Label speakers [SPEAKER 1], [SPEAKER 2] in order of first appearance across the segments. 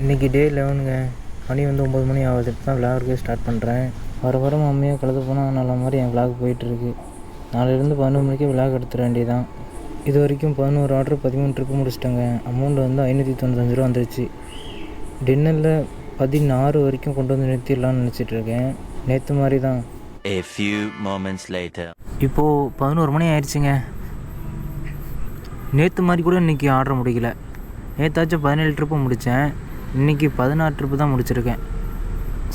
[SPEAKER 1] இன்றைக்கி டே லெவனுங்க மணி வந்து ஒம்பது மணி ஆகுது. இப்போ தான் விளாட்றதுக்கே ஸ்டார்ட் பண்ணுறேன் வர வர மம்மியாக கழுத போனால் நல்ல மாதிரி என் விளாக் போயிட்டுருக்கு. நாளையிலேருந்து பதினொரு மணிக்கு விளாக் எடுத்துட வேண்டியதான் இது வரைக்கும் பதினோரு ஆர்டர் பதிமூணு ட்ரிப்பு முடிச்சிட்டேங்க. அமௌண்ட் வந்து ஐநூற்றி தொண்ணூத்தஞ்சு ரூபா வந்துருச்சு. டின்னரில் பதினாறு வரைக்கும் கொண்டு வந்து நிறுத்திடலாம்னு நினச்சிட்டு இருக்கேன் நேற்று மாதிரி தான்
[SPEAKER 2] A few moments later.
[SPEAKER 1] இப்போது பதினோரு மணி ஆயிடுச்சுங்க. நேற்று மாதிரி கூட இன்றைக்கி ஆர்டர் முடிக்கல. நேற்றாச்சும் பதினேழு ட்ரிப்பு முடித்தேன் இன்றைக்கி பதினாறு ட்ரிப்பு தான் முடிச்சிருக்கேன்.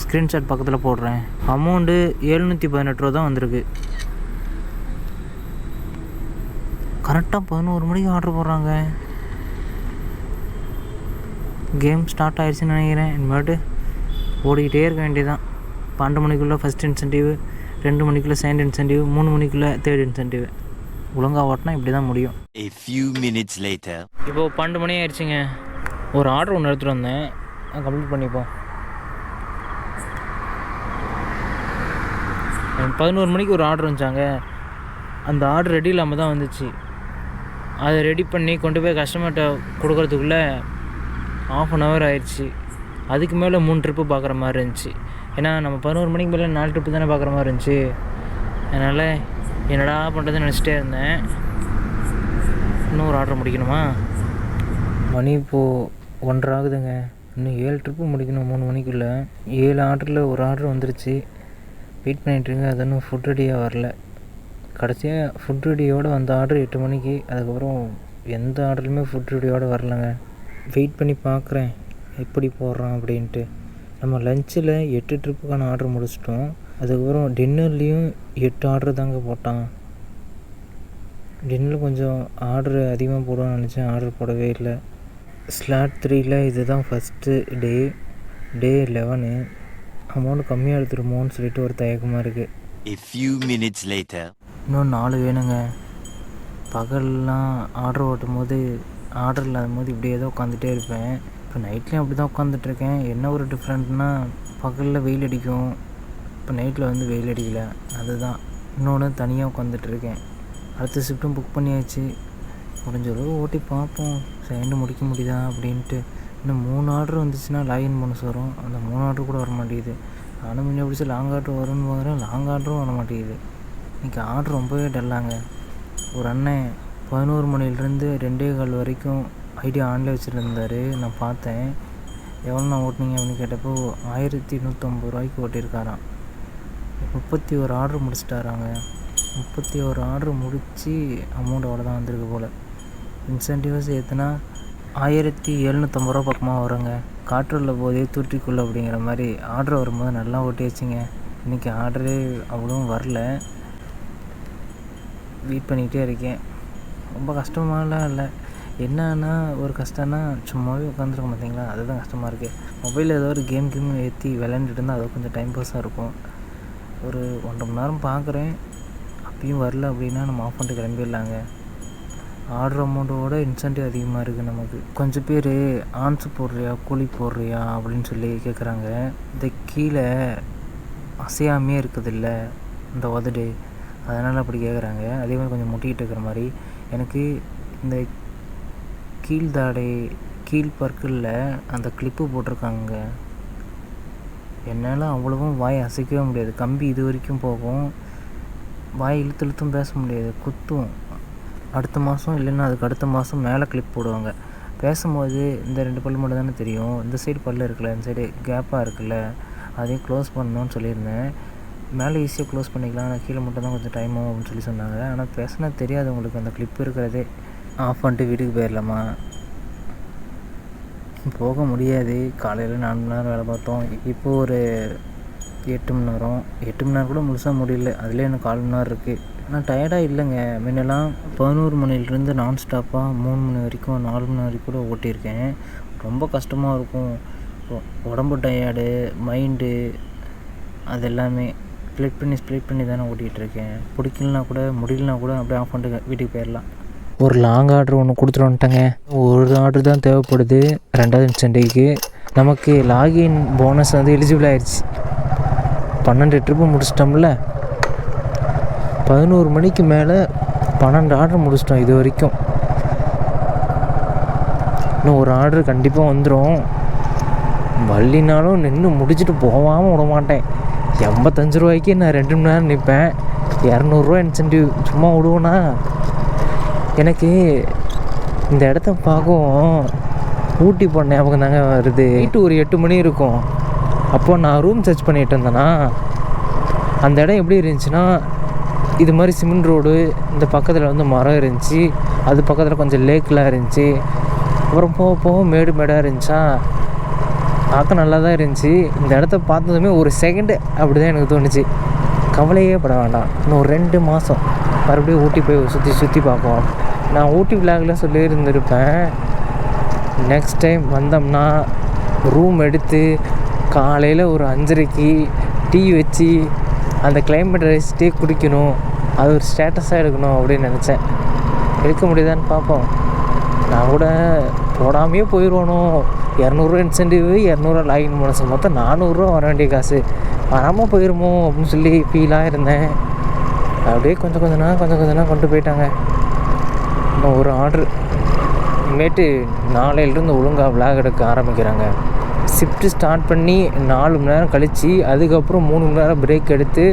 [SPEAKER 1] ஸ்க்ரீன்ஷாட் பக்கத்தில் போடுறேன். அமௌண்ட்டு எழுநூற்றி பதினெட்டு ரூபா தான் வந்திருக்கு கரெக்டாக பதினோரு மணிக்கு ஆர்டர் போடுறாங்க. கேம் ஸ்டார்ட் ஆயிடுச்சுன்னு நினைக்கிறேன். இனிமேட்டு ஓடிக்கிட்டே இருக்க வேண்டியதான் பன்னெண்டு மணிக்குள்ளே ஃபஸ்ட் இன்சென்டிவ் ரெண்டு மணிக்குள்ளே செகண்ட் இன்சென்டிவ் மூணு மணிக்குள்ளே தேர்ட் இன்சென்டிவ் ஒழுங்காக ஓட்டினா இப்படி தான் முடியும்.
[SPEAKER 2] A few minutes later.
[SPEAKER 1] இப்போது பன்னெண்டு மணி ஆயிடுச்சுங்க. ஒரு ஆர்டர் ஒன்று எடுத்துகிட்டு வந்தேன். கம்ப்ளீட் பண்ணிப்போம். பதினோரு மணிக்கு ஒரு ஆர்டர் வந்துச்சாங்க. அந்த ஆர்டர் ரெடி இல்லாமல் தான் வந்துச்சு. அதை ரெடி பண்ணி கொண்டு போய் கஸ்டமர்கிட்ட கொடுக்குறதுக்குள்ளே ஆஃப் அன் ஹவர் ஆயிடுச்சு. அதுக்கு மேலே மூணு ட்ரிப்பு பார்க்குற மாதிரி இருந்துச்சு. ஏன்னா நம்ம பதினோரு மணிக்கு மேலே நாலு ட்ரிப்பு தானே பார்க்குற மாதிரி இருந்துச்சு. அதனால் என்னடா பண்ணுறதுன்னு நினச்சிட்டே இருந்தேன். இன்னும் ஒரு ஆர்டர் முடிக்கணுமா? மணி இப்போது ஒன்றரை ஆகுதுங்க இன்னும் ஏழு ட்ரிப்பு முடிக்கணும் மூணு மணிக்குள்ளே. ஏழு ஆர்டரில் ஒரு ஆர்டர் வந்துருச்சு. வெயிட் பண்ணிகிட்ருங்க அது இன்னும் ஃபுட் ரெடியாக வரல. கடைசியாக ஃபுட் ரெடியோடு வந்த ஆர்டர் எட்டு மணிக்கு அதுக்கப்புறம் எந்த ஆர்டருமே ஃபுட் ரெடியோடு வரலங்க. வெயிட் பண்ணி பார்க்குறேன் எப்படி போடுறான் அப்படின்ட்டு. நம்ம லஞ்சில் எட்டு ட்ரிப்புக்கான ஆர்டர் முடிச்சிட்டோம். அதுக்கப்புறம் டின்னர்லேயும் எட்டு ஆர்டர் தாங்க போட்டான். டின்னர் கொஞ்சம் ஆர்டர் அதிகமாக போடுவான்னு நினச்சேன் ஆர்டர் போடவே இல்லை. ஸ்லாட் த்ரீயில் இதுதான் first day day eleven amount கம்மியாக எடுத்துருமோன்னு சொல்லிட்டு ஒரு தயக்கமாக இருக்குது
[SPEAKER 2] A few minutes later.
[SPEAKER 1] இன்னும் நாலு வேணுங்க. பகல்லாம் ஆர்டர் ஓட்டும் போது ஆர்டர் இல்லாத போது இப்படியே தான் உட்காந்துட்டே இருப்பேன். இப்போ நைட்லேயும் அப்படி தான் உட்காந்துட்ருக்கேன் என்ன ஒரு டிஃப்ரெண்ட்னா பகலில் வெயில் அடிக்கும். இப்போ நைட்டில் வந்து வெயில் அடிக்கல. அதுதான். இன்னொன்று தனியாக உட்காந்துட்ருக்கேன் அடுத்த ஷிஃப்ட்டும் புக் பண்ணியாச்சு. முடிஞ்ச அளவு ஓட்டி பார்ப்போம். செகண்டு முடிக்க முடியுதா அப்படின்ட்டு. இன்னும் மூணு ஆர்டர் வந்துச்சுன்னா லாகின் போனஸ் வரும். அந்த மூணு ஆர்டர் கூட வர மாட்டேங்குது. நானும் முன்னே பிடிச்சி லாங் ஆர்டர் வரும்னு பார்க்குறேன். லாங் ஆர்டரும் வர மாட்டேங்குது. இன்றைக்கி ஆர்டர் ரொம்பவே டல்லாங்க ஒரு அண்ணன் பதினோரு மணிலேருந்து ரெண்டே கால் வரைக்கும் ஐடியா ஆன்ல வச்சுருந்தாரு. நான் பார்த்தேன். எவ்வளோ நான் ஓட்டினீங்க அப்படின்னு கேட்டப்போ ஆயிரத்தி நூற்றம்பது ரூபாய்க்கு ஓட்டியிருக்காராம். முப்பத்தி ஒரு ஆர்டர் முடிச்சிட்டாராங்க. முப்பத்தி ஒரு ஆர்டர் முடித்து அமௌண்ட் அவ்வளோதான் வந்திருக்கு போல். இன்சென்டிவ்ஸ் ஏற்றுனா ஆயிரத்தி எழுநூற்றம்பது ரூபா பக்கமாக வருங்க. காற்றுள்ள போதே தூற்றிக்குள்ள அப்படிங்கிற மாதிரி ஆர்டர் வரும்போது நல்லா ஓட்டி வச்சுங்க இன்றைக்கி ஆர்டரே அவ்வளோவும் வரல. வெயிட் பண்ணிகிட்டே இருக்கேன். ரொம்ப கஷ்டமாலாம் இல்லை. என்னன்னா ஒரு கஷ்டம்னா சும்மாவே உட்காந்துருக்க மாட்டிங்களா அதுதான் கஷ்டமாக இருக்குது மொபைலில் ஏதோ ஒரு கேம் கேம் ஏற்றி விளையாண்டுட்டு இருந்தால் அது கொஞ்சம் டைம் பாஸாக இருக்கும். ஒரு ஒன்றரை மணி நேரம் பார்க்குறேன் அப்பயும் வரல அப்படின்னா நம்ம ஆஃப் பண்ணிட்டு கிளம்பிடலாங்க. ஆர்டர் அமௌண்ட்டோட இன்சென்டிவ் அதிகமாக இருக்குது நமக்கு. கொஞ்சம் பேர் ஆன்ஸ் போடுறியா கூலி போடுறியா அப்படின்னு சொல்லி கேட்குறாங்க இந்த கீழே அசையாமே இருக்குதில்ல இந்த உதடு. அதனால் அப்படி கேட்குறாங்க அதே மாதிரி கொஞ்சம் முட்டிக்கிட்டு இருக்கிற மாதிரி. எனக்கு இந்த கீழ்தாடை கீழ் பற்களில் அந்த கிளிப்பு போட்டிருக்காங்க. என்னால் அவ்வளவும் வாய் அசைக்கவே முடியாது. கம்பி இது வரைக்கும் போகும். வாய் இழுத்து இழுத்தும் பேச முடியாது. குத்தும். அடுத்த மாதம் இல்லைன்னா அதுக்கு அடுத்த மாதம் மேலே கிளிப் போடுவாங்க. பேசும்போது இந்த ரெண்டு பல் மட்டும் தானே தெரியும். இந்த சைடு பல்லு இருக்குல்ல இந்த சைடு கேப்பாக இருக்குல்ல அதையும் க்ளோஸ் பண்ணணும்னு சொல்லியிருந்தேன். மேலே ஈஸியாக க்ளோஸ் பண்ணிக்கலாம். ஆனால் கீழே மட்டும் தான் கொஞ்சம் டைம் ஆகும் அப்படின்னு சொல்லி சொன்னாங்க. ஆனால் பேசினா தெரியாது உங்களுக்கு. அந்த கிளிப் இருக்கிறதே ஆஃப் பண்ணிட்டு வீட்டுக்கு போயிடலாமா போக முடியாது. காலையில் நாலு மணி நேரம் வேலை பார்த்தோம். இப்போ ஒரு எட்டு மணி நேரம். எட்டு மணி நேரம் கூட முழுசாக முடியல. அதுலேயே எனக்கு கால் மணி நேரம் இருக்குது ஆனால் டயர்டாக இல்லைங்க. முன்னெல்லாம் பதினோரு மணிலேருந்து நான் ஸ்டாப்பாக மூணு மணி வரைக்கும் நாலு மணி வரைக்கும் கூட ஓட்டியிருக்கேன். ரொம்ப கஷ்டமாக இருக்கும். உடம்பு டயர்டு மைண்டு அது எல்லாமே ஸ்ப்ளிட் பண்ணி ஸ்ப்ளிட் பண்ணி தானே ஓட்டிகிட்டு இருக்கேன் பிடிக்கலனா கூட முடியலனா கூட அப்படியே ஆஃப் பண்ணிட்டு வீட்டுக்கு போயிடலாம். ஒரு லாங் ஆர்டர் ஒன்று கொடுத்துட்டு வந்துட்டேங்க ஒரு ஆர்டர் தான் தேவைப்படுது. ரெண்டாவது இன்சென்டிவ்க்கு நமக்கு லாகின் போனஸ் வந்து எலிஜிபிள் ஆயிடுச்சு. பன்னெண்டு ட்ரிப்பு முடிச்சிட்டோம்ல. பதினோரு மணிக்கு மேலே பன்னெண்டு ஆர்டர் முடிச்சிட்டோம் இது வரைக்கும். இன்னும் ஒரு ஆர்டர் கண்டிப்பாக வந்துடும் வள்ளினாலும் நின்று முடிச்சுட்டு போகாமல் விட மாட்டேன். எண்பத்தஞ்சு ரூபாய்க்கு நான் ரெண்டு மணி நேரம் நிற்பேன் இரநூறுவா இன்சென்டிவ் சும்மா விடுவோண்ணா எனக்கு இந்த இடத்த பார்க்கவும் ஊட்டி போன ஞாபகம் தாங்க வருது. நைட்டு ஒரு எட்டு மணி இருக்கும். அப்போது நான் ரூம் சர்ச் பண்ணிட்டு இருந்தேன்னா அந்த இடம் எப்படி இருந்துச்சுன்னா இது மாதிரி சிமெண்ட் ரோடு இந்த பக்கத்தில் வந்து மரம் இருந்துச்சு. அது பக்கத்தில் கொஞ்சம் லேக்லாம் இருந்துச்சு. அப்புறம் போக போக மேடு மேடாக இருந்துச்சா? பார்க்க நல்லா தான் இருந்துச்சு. இந்த இடத்த பார்த்ததுமே ஒரு செகண்டு அப்படி தான் எனக்கு தோணுச்சு. கவலையே பட வேண்டாம். இன்னும் ஒரு ரெண்டு மாதம் மறுபடியும் ஊட்டி போய் சுற்றி சுற்றி பார்ப்போம் நான் ஊட்டி விளாகில் சொல்லியிருந்திருப்பேன். நெக்ஸ்ட் டைம் வந்தோம்னா ரூம் எடுத்து காலையில் ஒரு அஞ்சரைக்கு டீ வச்சு அந்த கிளைமேட் டீ குடிக்கணும் அது ஒரு ஸ்டேட்டஸாக எடுக்கணும் அப்படின்னு நினச்சேன். எடுக்க முடியுதான்னு பார்ப்போம். நான் கூட போடாமையே போயிடுவானோ இரநூறுவா இன்சென்டிவ் இரநூறுவா லாகின் போனஸ் மொத்தம் நானூறுரூவா வர வேண்டிய காசு. வராமல் போயிருமோ அப்படின்னு சொல்லி ஃபீலாக இருந்தேன். அப்படியே கொஞ்சம் கொஞ்ச நாள் கொஞ்சம் கொஞ்ச நாள் கொண்டு போயிட்டாங்க. இன்னும் ஒரு ஆர்டர் இனிமேட்டு நாளையிலேருந்து ஒழுங்காக விளாக் எடுக்க ஆரம்பிக்கிறாங்க. ஷிஃப்ட்டு ஸ்டார்ட் பண்ணி நாலு மணி நேரம் கழித்து அதுக்கப்புறம் மூணு மணி நேரம் பிரேக் எடுத்து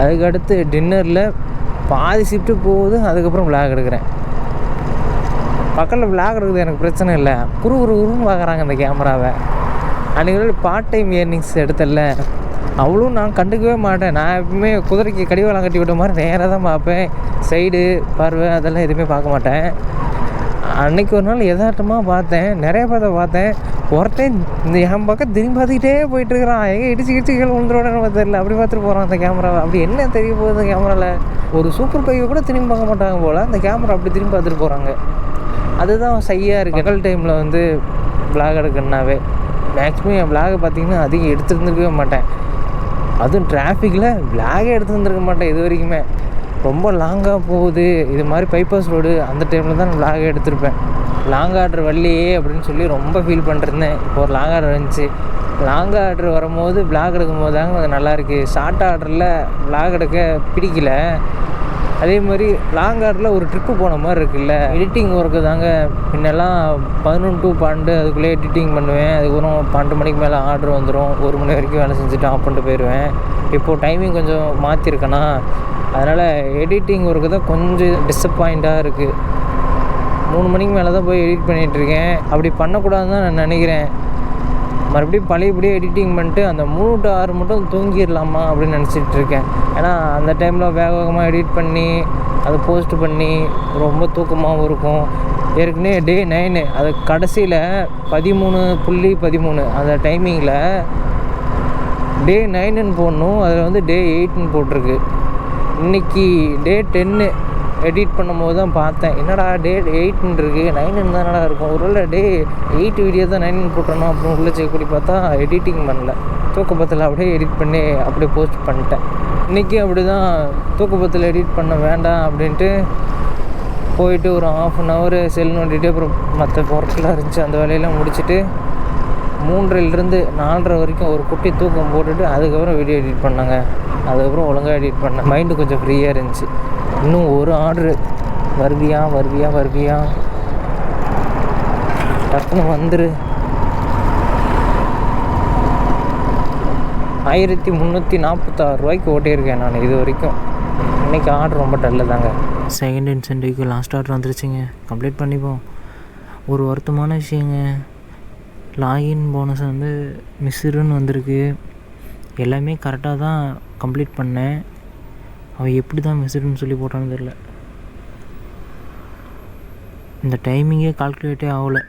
[SPEAKER 1] அதுக்கடுத்து டின்னரில் பாதி ஷிஃப்ட்டு போகுது அதுக்கப்புறம் விளாக் எடுக்கிறேன். பக்கத்தில் விளாக் எடுக்கிறது எனக்கு பிரச்சனை இல்லை. குறு குறு குருன்னு பார்க்குறாங்க அந்த கேமராவை அன்றைக்கி பார்ட் டைம் இயர்னிங்ஸ் எடுத்தல அவ்வளோ நான் கண்டுக்கவே மாட்டேன். நான் எப்பவுமே குதிரைக்கு கடிவாளம் கட்டி விட்ட மாதிரி நேராக தான் பார்ப்பேன். சைடு பார்வை அதெல்லாம் எதுவுமே பார்க்க மாட்டேன். அன்னைக்கு ஒரு நாள் எதார்த்தமாக பார்த்தேன். நிறைய பேர்த்த பார்த்தேன். ஒருத்தன் இந்த என் பக்கம் திரும்பி பார்த்துக்கிட்டே போயிட்டு இருக்கிறான் எங்கே இடிச்சு இடிச்சு கீழே விழுந்துருவானு தெரியல. அப்படி பார்த்துட்டு போகிறான் அந்த கேமராவை அப்படி என்ன தெரிய போகுது கேமராவில் ஒரு சூப்பர் பைவை கூட திரும்பி பார்க்க மாட்டாங்க போல். அந்த கேமரா அப்படி திரும்பி பார்த்துட்டு போகிறாங்க அதுதான் சையாக இருக்குது பகல் டைமில் வந்து பிளாக் எடுக்கணுன்னாவே மேக்ஸிமம் என் பிளாகை பார்த்தீங்கன்னா அதிகம் எடுத்துருந்துருக்கவே மாட்டேன். அதுவும் டிராஃபிக்கில் பிளாகே எடுத்துருந்துருக்க மாட்டேன் இது வரைக்குமே. ரொம்ப லாங்காக போகுது. இது மாதிரி பைபாஸ் ரோடு அந்த டைமில் தான் நான் விளாகே எடுத்திருப்பேன். லாங் ஆர்டர் வரலையே அப்படின்னு சொல்லி ரொம்ப ஃபீல் பண்ணிருந்தேன். இப்போ ஒரு லாங் ஆர்டர் வந்துச்சு. லாங் ஆர்டர் வரும்போது விளாக் எடுக்கும் போது தாங்க அது நல்லாயிருக்கு ஷார்ட் ஆர்டரில் விளாக் எடுக்க பிடிக்கல. அதே மாதிரி லாங் ஆர்டரில் ஒரு ட்ரிப்பு போன மாதிரி இருக்குல்ல. எடிட்டிங் ஒர்க்கு தாங்க. முன்னெல்லாம் பதினொன்று டு பன்னெண்டு அதுக்குள்ளே எடிட்டிங் பண்ணுவேன். அதுக்கப்புறம் பன்னெண்டு மணிக்கு மேலே ஆர்டர் வந்துடும் ஒரு மணி வரைக்கும் வேலை செஞ்சுட்டு ஆஃப் பண்ணிட்டு போயிடுவேன். இப்போது டைமிங் கொஞ்சம் மாற்றிருக்கேனா அதனால் எடிட்டிங் ஒர்க்கு தான் கொஞ்சம் டிசப்பாயிண்ட்டாக இருக்குது மூணு மணிக்கு மேலே தான் போய் எடிட் பண்ணிகிட்ருக்கேன் அப்படி பண்ணக்கூடாதுன்னு தான் நான் நினைக்கிறேன். மறுபடியும் பழையபடியே எடிட்டிங் பண்ணிட்டு அந்த மூணு டு ஆறு மட்டும் தூங்கிடலாமா அப்படின்னு நினச்சிட்டு இருக்கேன். ஏன்னா அந்த டைமில் வேக வேகமாக எடிட் பண்ணி அதை போஸ்ட் பண்ணி ரொம்ப தூக்கமாகவும் இருக்கும். ஏற்கனவே டே நைனு அது கடைசியில் பதிமூணு புள்ளி பதிமூணு அந்த டைமிங்கில் டே நைனுன்னு போடணும். அதில் வந்து டே எயிட்னு போட்டிருக்கு. இன்னைக்கு டே டென்னு எடிட் பண்ணும்போது தான் பார்த்தேன். என்னடா டே எயிட்னு இருக்குது நைனுன்னு தான் என்னடா இருக்கும்? ஒருவேளை டே எயிட் வீடியோ தான் நைன் போட்டணும் அப்படின்னு உள்ள செக் பார்த்தா எடிட்டிங் பண்ணல. தூக்கப்பத்தில் அப்படியே எடிட் பண்ணி அப்படியே போஸ்ட் பண்ணிட்டேன். இன்றைக்கி அப்படி தான் தூக்கப்பத்தில் எடிட் பண்ண வேண்டாம் அப்படின்ட்டு போயிட்டு ஒரு ஆஃப் அன் ஹவர் செல் நோண்டிட்டு அப்புறம் மற்ற ஒர்க்கெலாம் இருந்துச்சு. அந்த வேலையெல்லாம் முடிச்சுட்டு மூன்றிலிருந்து நாலரை வரைக்கும் ஒரு குட்டி தூக்கம் போட்டுட்டு அதுக்கப்புறம் வீடியோ எடிட் பண்ணாங்க. அதுக்கப்புறம் ஒழுங்காக எடிட் பண்ணேன். மைண்டு கொஞ்சம் ஃப்ரீயாக இருந்துச்சு. இன்னும் ஒரு ஆர்டரு வருவியா வருவியா வருவியா? டக்குன்னு வந்துரு. ஆயிரத்தி முந்நூற்றி நாற்பத்தாறு ரூபாய்க்கு ஓட்டியிருக்கேன் நான் இது வரைக்கும். இன்றைக்கி ஆர்டர் ரொம்ப டல்லு தாங்க. செகண்ட் இன்சென்டிவ்க்கு லாஸ்ட் ஆர்டர் வந்துருச்சுங்க. கம்ப்ளீட் பண்ணிப்போம். ஒரு வருத்தமான விஷயங்க. லாகின் போனஸ் வந்து மிஸ்ஸுன்னு வந்திருக்கு. எல்லாமே கரெக்டாக தான் கம்ப்ளீட் பண்ணேன். அவன் எப்படி தான் மெசேஜ்னு சொல்லி போட்டான்னு தெரில இந்த டைமிங்கே கால்குலேட்டே ஆகலை.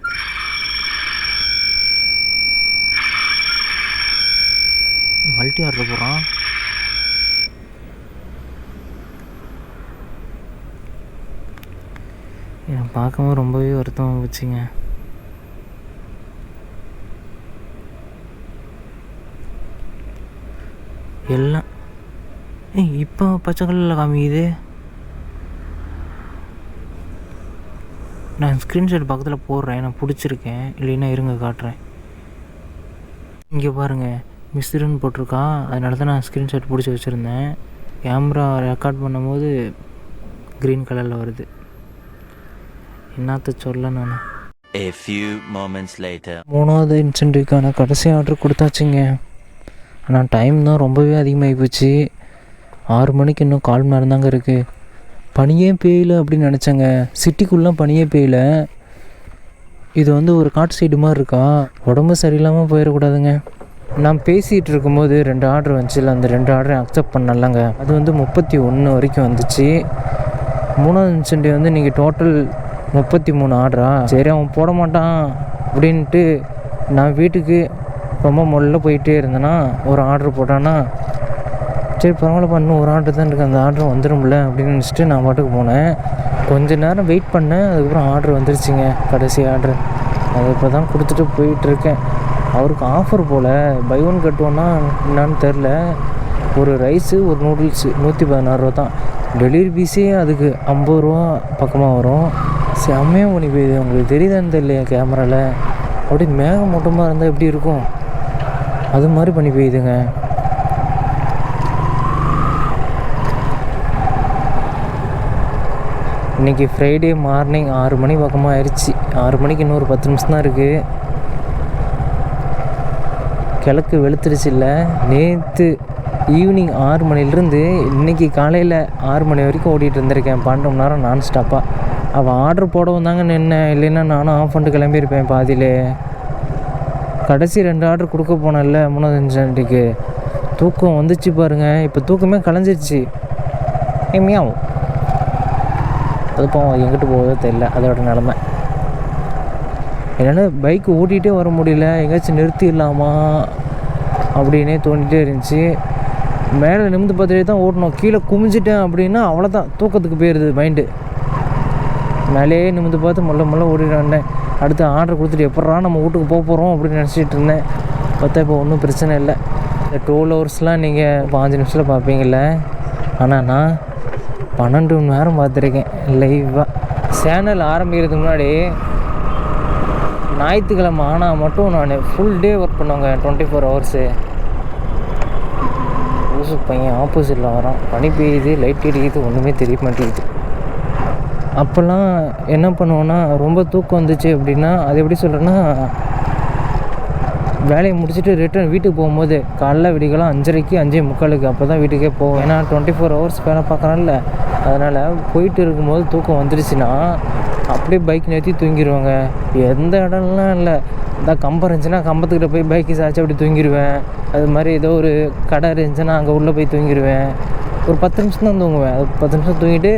[SPEAKER 1] மல்டி ஆர்டர் போகிறான் எனக்கு பார்க்கும்போது ரொம்பவே வருத்தமாக போச்சுங்க. எல்லாம் இப்போ பச்சை கலரில் காமிக்குது? நான் ஸ்க்ரீன்ஷாட் பக்கத்தில் போடுறேன். நான் பிடிச்சிருக்கேன். இல்லைன்னா இருங்க காட்டுறேன். இங்கே பாருங்கள் மிஸ்ருன்னு போட்டிருக்கா அதனால தான் நான் ஸ்க்ரீன்ஷாட் பிடிச்சி வச்சுருந்தேன். கேமரா ரெக்கார்ட் பண்ணும்போது க்ரீன் கலரில் வருது. என்னத்த சொல்ல நான்?
[SPEAKER 2] A few moments later.
[SPEAKER 1] மூணாவது இன்சென்டிவ்க்கான கடைசி ஆர்டர் கொடுத்தாச்சுங்க. ஆனால் டைம் தான் ரொம்பவே அதிகமாகி போச்சு ஆறு மணிக்கு இன்னும் கால் மணி நேரம் தாங்க இருக்குது பனியே பெய்யல அப்படின்னு நினச்சேங்க. சிட்டிக்குள்ளே பனியே பெய்யல. இது வந்து ஒரு காட்டு சைடு மாதிரி இருக்கா? உடம்பு சரியில்லாமல் போயிடக்கூடாதுங்க. நான் பேசிகிட்டு இருக்கும்போது ரெண்டு ஆர்டர் வந்துச்சுல அந்த ரெண்டு ஆர்டரையும் அக்செப்ட் பண்ணலங்க. அது வந்து முப்பத்தி ஒன்று வரைக்கும் வந்துச்சு. மூணாவது இன்சென்டிவ் வந்து நீங்கள் டோட்டல் முப்பத்தி மூணு ஆர்டரா? சரி அவன் போட மாட்டான் அப்படின்ட்டு நான் வீட்டுக்கு ரொம்ப முள்ள போயிட்டே இருந்தேன்னா ஒரு ஆர்டர் போட்டான்னா சரி பரவாயில்லப்பா இன்னும் ஒரு ஆர்டர் தான் இருக்குது அந்த ஆர்டர் வந்துடும்ல அப்படின்னு நினச்சிட்டு நான் பாட்டுக்கு போனேன். கொஞ்ச நேரம் வெயிட் பண்ணேன். அதுக்கப்புறம் ஆர்டர் வந்துருச்சுங்க கடைசி ஆர்டர் அதை இப்போ தான் கொடுத்துட்டு போயிட்டுருக்கேன். அவருக்கு ஆஃபர் போல். பை ஒன் கட்டுவோன்னா என்னான்னு தெரில ஒரு ரைஸு ஒரு நூடுல்ஸு நூற்றி பதினாறு ரூபா தான். டெலிவரி பீஸே அதுக்கு ஐம்பது ரூபா பக்கமாக வரும். செம்மையாக பண்ணி போயிடுது. உங்களுக்கு தெரியுதான்னு தெரியலையா கேமராவில் அப்படியே மேகமூட்டமாக இருந்தால் எப்படி இருக்கும்? அது மாதிரி பண்ணி போயிடுதுங்க. இன்றைக்கி ஃப்ரைடே மார்னிங் ஆறு மணி பக்கமாக ஆயிடுச்சு ஆறு மணிக்கு இன்னொரு பத்து நிமிஷம் தான் இருக்குது கிழக்கு வெளுத்துருச்சு இல்லை. நேற்று ஈவினிங் ஆறு மணிலேருந்து இன்றைக்கி காலையில் ஆறு மணி வரைக்கும் ஓடிட்டு இருந்திருக்கேன். பன்னெண்டு மணி நேரம் நான் ஸ்டாப்பாக அவள் ஆர்டர் போடவும் தாங்க நின்னேன் இல்லைன்னா நானும் ஆஃப் பண்ணிட்டு கிளம்பியிருப்பேன் பாதியிலே. கடைசி ரெண்டு ஆர்டர் கொடுக்க போனேன்ல மூணாவது தூக்கம் வந்துச்சு பாருங்கள் இப்போ தூக்கமே கலைஞ்சிருச்சு. ஏமியாவும் அது பாவம் எங்கிட்டு போகுதோ தெரில அதோட நிலமை. என்னால் பைக் ஓட்டிகிட்டே வர முடியல எங்கேயாச்சும் நிறுத்திடலாமா அப்படின்னே தோண்டிகிட்டே இருந்துச்சு. மேலே நிமிந்து பார்த்துட்டே தான் ஓட்டணும். கீழே குமிஞ்சிட்டேன் அப்படின்னா அவ்வளோதான் தூக்கத்துக்கு போயிடுது மைண்டு மேலேயே நிமிந்து பார்த்து முள்ள முள்ள ஓடிட்டு வந்தேன். அடுத்து ஆர்டர் கொடுத்துட்டு எப்படா நம்ம வீட்டுக்கு போக போகிறோம் அப்படின்னு நினச்சிட்டு இருந்தேன். பார்த்தா இப்போ ஒன்றும் பிரச்சனை இல்லை. இந்த டூல் ஹவர்ஸ்லாம் நீங்கள் பாஞ்சு நிமிஷத்தில் பார்ப்பீங்கள்ல ஆனால் நான் பன்னெண்டு மணி நேரம் பார்த்துருக்கேன் லைவாக சேனல் ஆரம்பிக்கிறதுக்கு முன்னாடி ஞாயிற்றுக்கிழமை ஆனால் மட்டும் நான் ஃபுல் டே ஒர்க் பண்ணுவேங்க டுவெண்ட்டி ஃபோர் ஹவர்ஸு லூசு பையன் ஆப்போசிட்டில் வரான். பனி பெய்யுது லைட் அடிக்குது ஒன்றுமே தெரிய மாட்டேங்குது. அப்போல்லாம் என்ன பண்ணுவோன்னா ரொம்ப தூக்கம் வந்துச்சு அப்படின்னா அது எப்படி சொல்கிறேன்னா வேலையை முடிச்சுட்டு ரிட்டர்ன் வீட்டுக்கு போகும்போது காலைல விடிக்கலாம் அஞ்சரைக்கு அஞ்சே முக்காலுக்கு அப்போ தான் வீட்டுக்கே போவோம் ஏன்னா டுவெண்ட்டி ஃபோர் ஹவர்ஸ் வேலை பார்க்குறோம்ல அதனால் போயிட்டு இருக்கும்போது தூக்கம் வந்துருச்சுன்னா அப்படியே பைக் நிறுத்தி தூங்கிடுவாங்க எந்த இடம்லாம் இல்லை. இந்த கம்பம் இருந்துச்சுன்னா கம்பத்துக்கிட்ட போய் பைக்கு சாய்ச்சி அப்படி தூங்கிடுவேன் அது மாதிரி ஏதோ ஒரு கடை இருந்துச்சுன்னா அங்கே உள்ளே போய் தூங்கிடுவேன் ஒரு பத்து நிமிஷம் தான் தூங்குவேன். அது பத்து நிமிஷம் தூங்கிட்டு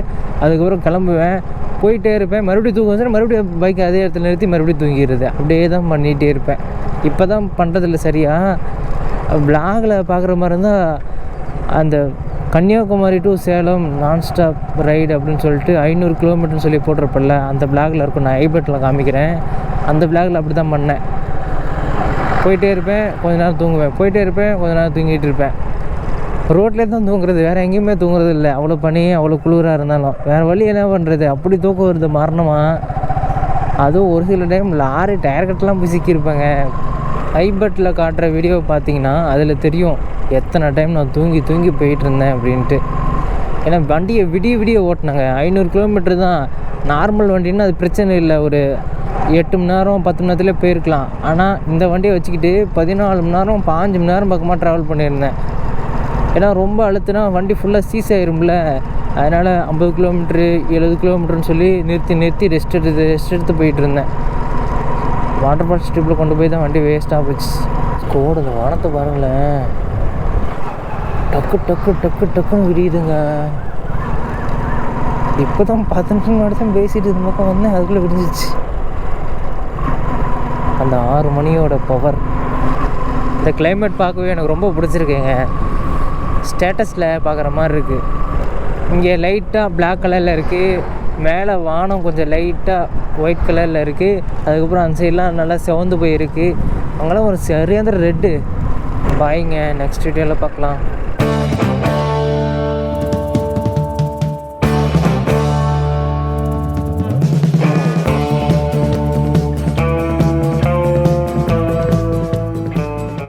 [SPEAKER 1] அதுக்கப்புறம் கிளம்புவேன். போயிட்டே இருப்பேன். மறுபடியும் தூக்கம் வந்துச்சுன்னா மறுபடியும் பைக் அதே இடத்துல நிறுத்தி மறுபடியும் தூங்கிடுறது. அப்படியே தான் பண்ணிகிட்டே இருப்பேன். இப்போ தான் பண்ணுறதில்ல சரியாக பிளாகில் பார்க்குற மாதிரி இருந்தால் அந்த Kanyakumari to Salem nonstop ride அப்படின்னு சொல்லிட்டு ஐநூறு கிலோமீட்டர்னு சொல்லி போட்டிருப்பல அந்த பிளாகில் இருக்கும். நான் ஐபெட்டில் காமிக்கிறேன். அந்த பிளாகில் அப்படி தான் பண்ணேன். போயிட்டே இருப்பேன் கொஞ்ச நேரம் தூங்குவேன். போயிட்டே இருப்பேன் கொஞ்ச நேரம் தூங்கிட்டு இருப்பேன். ரோட்லேயே தான் தூங்குறது வேறு எங்கேயுமே தூங்குறது இல்லை. அவ்வளோ பனி அவ்வளோ குளிராக இருந்தாலும். வேறு வழி என்ன பண்ணுறது அப்படி தூக்கம் வருது மரணமாக அதுவும் ஒரு சில டைம் லாரி டயர் கட்டெலாம் போய் சிக்கியிருப்பாங்க ஐபட்டில் காட்டுற வீடியோ பார்த்தீங்கன்னா அதில் தெரியும். எத்தனை டைம் நான் தூங்கி தூங்கி போயிட்டு இருந்தேன் அப்படின்ட்டு. ஏன்னா வண்டியை விடிய விடிய ஓட்டினாங்க. ஐநூறு கிலோமீட்டர் தான். நார்மல் வண்டின்னா அது பிரச்சனை இல்லை. ஒரு எட்டு மணி நேரம் பத்து மணி நேரத்துலேயே போயிருக்கலாம். ஆனால் இந்த வண்டியை வச்சுக்கிட்டு பதினாலு மணி நேரம் பாஞ்சு மணி நேரம் பக்கமாக ட்ராவல் பண்ணியிருந்தேன். ஏன்னா ரொம்ப அழுத்துனா வண்டி ஃபுல்லாக சீஸ் ஆயிரும்ல. அதனால் ஐம்பது கிலோமீட்ரு எழுபது கிலோமீட்டர்னு சொல்லி நிறுத்தி நிறுத்தி ரெஸ்ட் எடுத்து ரெஸ்ட் எடுத்து போயிட்டு இருந்தேன் வாட்டர் ஃபால்ஸ் ட்ரிப்பில் கொண்டு போய் தான் வண்டி வேஸ்ட்டாக போச்சு. கோடு வானத்தை பாருங்களேன். டக்கு டக்கு டக்கு டக்குன்னு விரியுதுங்க. இப்போ தான் பத்து நிமிஷம் முன்னாடி தான் பேசிட்டு இந்த பக்கம் வந்தேன் அதுக்குள்ளே விரிஞ்சிச்சு அந்த ஆறு மணியோட பவர் இந்த கிளைமேட் பார்க்கவே எனக்கு ரொம்ப பிடிச்சிருக்குங்க. ஸ்டேட்டஸில் பார்க்குற மாதிரி இருக்குது இங்கே லைட்டாக பிளாக் கலரில் இருக்குது மேலே வானம் கொஞ்சம் லைட்டாக ஒயிட் கலரில் இருக்குது அதுக்கப்புறம் அந்த சைட்லாம் நல்லா சிவந்து போயிருக்கு. அங்கெல்லாம் ஒரு சரியாந்திர ரெட்டு பாய்ங்க நெக்ஸ்ட் வீடியோவில் பார்க்கலாம்.